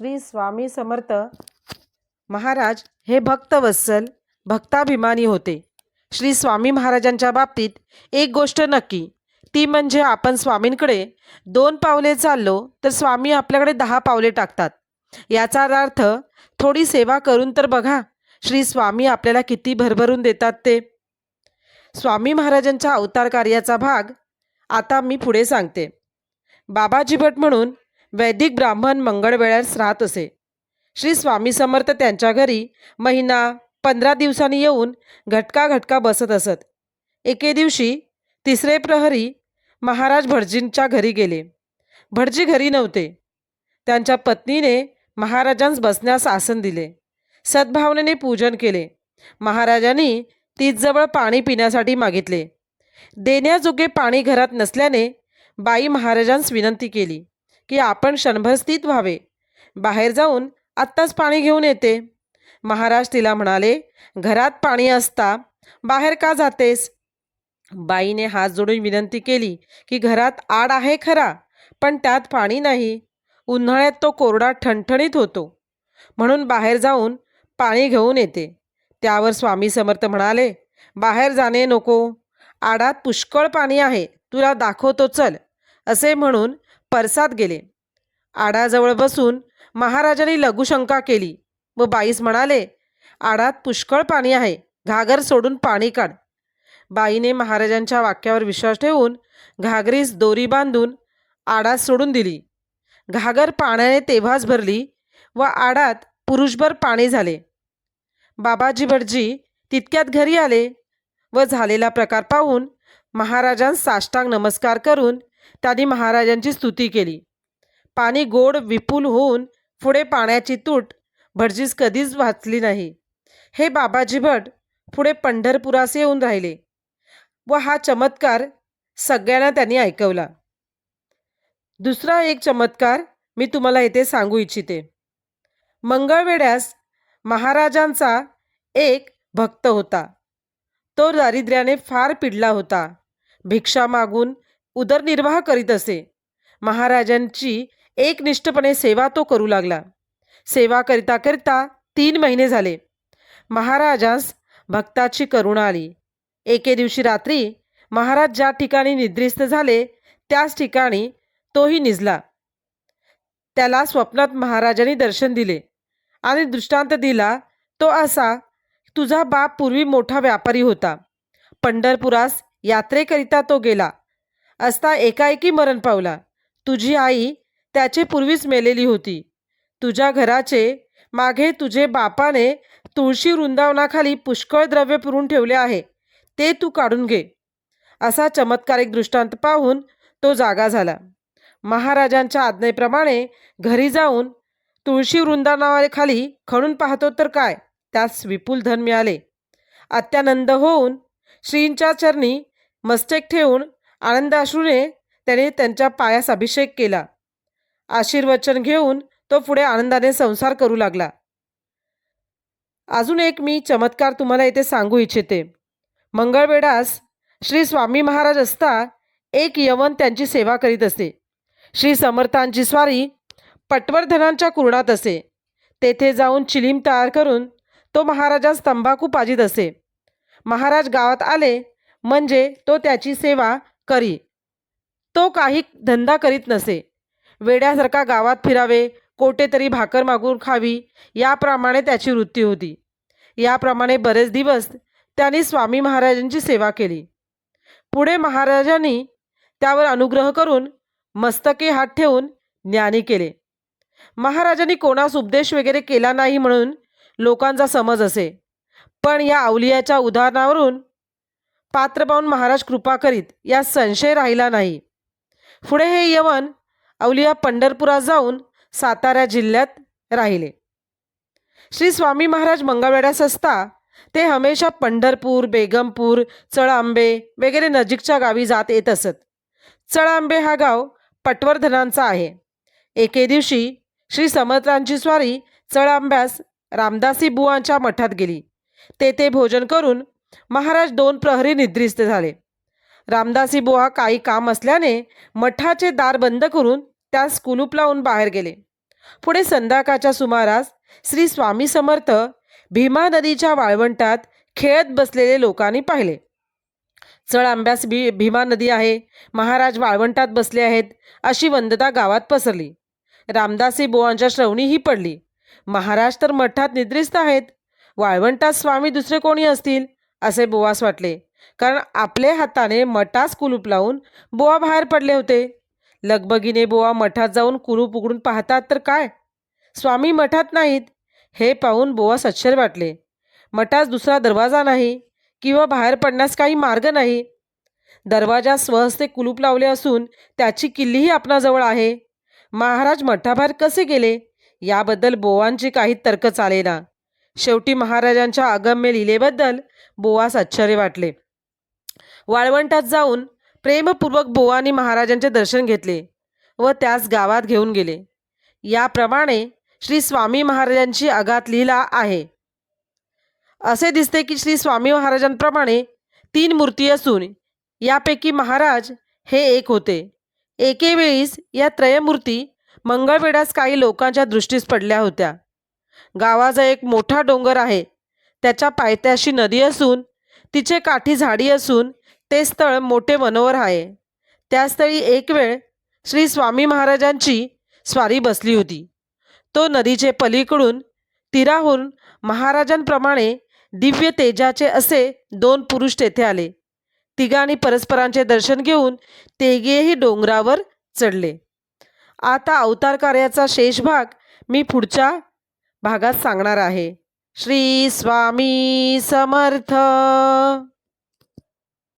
श्री स्वामी समर्थ महाराज हे भक्तवत्सल भक्ताभिमानी होते. श्री स्वामी महाराजांच्या बाबतीत एक गोष्ट नक्की. ती म्हणजे आपण स्वामींकडे दोन पावले चाललो तर स्वामी आपल्याकडे दहा पावले टाकतात. याचा अर्थ थोडी सेवा करून तर बघा श्री स्वामी आपल्याला किती भरभरून देतात ते. स्वामी महाराजांच्या अवतार कार्याचा भाग आता मी पुढे सांगते. बाबाजी भट म्हणून वैदिक ब्राह्मण मंगळवेळास राहत असे. श्री स्वामी समर्थ त्यांच्या घरी महिना पंधरा दिवसांनी येऊन घटका घटका बसत असत. एके दिवशी तिसरे प्रहरी महाराज भटजींच्या घरी गेले. भटजी घरी नव्हते. त्यांच्या पत्नीने महाराजांस बसण्यास आसन दिले. सद्भावनेने पूजन केले. महाराजांनी तीजवळ पाणी पिण्यासाठी मागितले. देण्याजोगे पाणी घरात नसल्याने बाई महाराजांस विनंती केली. की आपण क्षणभर स्थित व्हावे. बाहेर जाऊन आत्ताच पाणी घेऊन येते. महाराज तिला म्हणाले घरात पाणी असता बाहेर का जातेस? बाईने हात जोडून विनंती केली की घरात आड आहे खरा पण त्यात पाणी नाही. उन्हाळ्यात तो कोरडा ठणठणीत होतो. म्हणून बाहेर जाऊन पाणी घेऊन येते. त्यावर स्वामी समर्थ म्हणाले बाहेर जाणे नको. आडात पुष्कळ पाणी आहे. तुला दाखवतो चल. असे म्हणून परसात गेले. आडाजवळ बसून महाराजांनी लघुशंका केली व बाईस म्हणाले आडात पुष्कळ पाणी आहे घागर सोडून पाणी काढ. बाईने महाराजांच्या वाक्यावर विश्वास ठेवून घागरीस दोरी बांधून आडात सोडून दिली. घागर पाण्याने तेव्हाच भरली व आडात पुरुषभर पाणी झाले. बाबाजी भटजी तितक्यात घरी आले व झालेला प्रकार पाहून महाराजांस साष्टांग नमस्कार करून त्यांनी महाराजांची स्तुती केली. पाणी गोड विपुल होऊन पुढे पाण्याची तूट भटजीस कधीच वाचली नाही. हे बाबाजी भट पुढे पंढरपुरास येऊन राहिले व हा चमत्कार सगळ्यांना त्यांनी ऐकवला. दुसरा एक चमत्कार मी तुम्हाला येथे सांगू इच्छिते. मंगळवेड्यास महाराजांचा एक भक्त होता. तो दारिद्र्याने फार पिडला होता. भिक्षा मागून उदरनिर्वाह करीत असे. महाराजांची एकनिष्ठपणे सेवा तो करू लागला. सेवा करिता करिता तीन महिने झाले. महाराजास भक्ताची करुणा आली. एके दिवशी रात्री महाराज ज्या ठिकाणी निद्रिस्त झाले त्याच ठिकाणी तोही निजला. त्याला स्वप्नात महाराजांनी दर्शन दिले आणि दृष्टांत दिला तो असा तुझा बाप पूर्वी मोठा व्यापारी होता. पंढरपुरास यात्रेकरिता तो गेला. असता एकाएकी मरण पावला. तुझी आई त्याचे पूर्वीच मेलेली होती. तुझ्या घराचे मागे तुझे बापाने तुळशी वृंदावनाखाली पुष्कळ द्रव्य पुरून ठेवले आहे. ते तू काढून घे. असा चमत्कारिक दृष्टांत पाहून तो जागा झाला. महाराजांच्या आज्ञेप्रमाणे घरी जाऊन तुळशी वृंदावनाखाली खणून पाहतो तर काय? त्यास विपुल धन मिळाले. अत्यानंद होऊन श्रींच्या चरणी मस्तक ठेवून आनंदाश्रूने त्याने त्यांच्या पायास अभिषेक केला. आशीर्वचन घेऊन तो पुढे आनंदाने संसार करू लागला. अजून एक मी चमत्कार तुम्हाला इथे सांगू इच्छिते. मंगळवेडास श्री स्वामी महाराज असता एक यवन त्यांची सेवा करीत असे. श्री समर्थांची स्वारी पटवर्धनांच्या कुरणात असे. तेथे जाऊन चिलीम तयार करून तो महाराजास तंबाखू पाजित असे. महाराज गावात आले म्हणजे तो त्याची सेवा करी. तो काही धंदा करीत नसे. वेड्यासारखा गावात फिरावे कोठेतरी भाकर मागून खावी याप्रमाणे त्याची वृत्ती होती. याप्रमाणे बरेच दिवस त्यांनी स्वामी महाराजांची सेवा केली. पुढे महाराजांनी त्यावर अनुग्रह करून मस्तके हात ठेवून ज्ञानी केले. महाराजांनी कोणास उपदेश वगैरे केला नाही म्हणून लोकांचा समज असे. पण या अवलियाच्या उदाहरणावरून पात्र पाहून महाराज कृपा करीत या संशय राहिला नाही. पुढे हे यवन अवलिया पंढरपुरात जाऊन सातारा जिल्ह्यात राहिले. श्री स्वामी महाराज मंगळवेड्यास असता ते हमेशा पंढरपूर बेगमपूर चळआंबे वगैरे नजीकच्या गावी जात येत असत. चळआंबे हा गाव पटवर्धनांचा आहे. एके दिवशी श्री समर्थांची स्वारी चळआंब्यास रामदासी बुवांच्या मठात गेली. तेथे भोजन करून महाराज दोन प्रहरी निद्रिस्त झाले. रामदासी बुवा काही काम असल्याने मठाचे दार बंद करून त्यास कुलूप लावून बाहेर गेले. पुढे संध्याकाळच्या सुमारास श्री स्वामी समर्थ भीमा नदीच्या वाळवंटात खेळत बसलेले लोकांनी पाहिले. चळ आंब्यास भी भीमा नदी आहे महाराज वाळवंटात बसले आहेत अशी वंदता गावात पसरली. रामदासी बुवांच्या श्रवणी ही पडली. महाराज तर मठात निद्रिस्त आहेत वाळवंटात स्वामी दुसरे कोणी असतील? असे बुवास वाटले. कारण आपल्या हाताने मठास कुलूप लावून बुवा बाहेर पडले होते. लगबगीने बुवा मठात जाऊन कुलूप उघडून पाहतात तर काय? स्वामी मठात नाहीत. हे पाहून बुवास आश्चर्य वाटले. मठास दुसरा दरवाजा नाही किंवा बाहेर पडण्यास काही मार्ग नाही. दरवाजा स्वहस्ते कुलूप लावले असून त्याची किल्लीही आपणाजवळ आहे. महाराज मठाबाहेर कसे गेले? याबद्दल बोवांची काही तर्क चालेना. शेवटी महाराजांच्या अगम्य लिलेबद्दल बोवास आश्चर्य वाटले. वाळवंटात जाऊन प्रेमपूर्वक बोवानी महाराजांचे दर्शन घेतले व त्यास गावात घेऊन गेले. याप्रमाणे श्री स्वामी महाराजांची अगात लीला आहे. असे दिसते की श्री स्वामी महाराजांप्रमाणे तीन मूर्ती असून यापैकी महाराज हे एक होते. एकेवेळीस या त्रयमूर्ती मंगळवेढास काही लोकांच्या दृष्टीस पडल्या होत्या. गावाचा एक मोठा डोंगर आहे. त्याच्या पायथ्याशी नदी असून तिचे काठी झाडी असून ते स्थळ मोठे मनोहर आहे. त्या स्थळी एक वेळ श्री स्वामी महाराजांची स्वारी बसली होती. तो नदीचे पलीकडून तीराहून महाराजांप्रमाणे दिव्य तेजाचे असे दोन पुरुष तेथे आले. तिघांनी परस्परांचे दर्शन घेऊन तेघेही डोंगरावर चढले. आता अवतार कार्याचा शेष भाग मी पुढच्या भागात सांगणार आहे. श्री स्वामी समर्थ.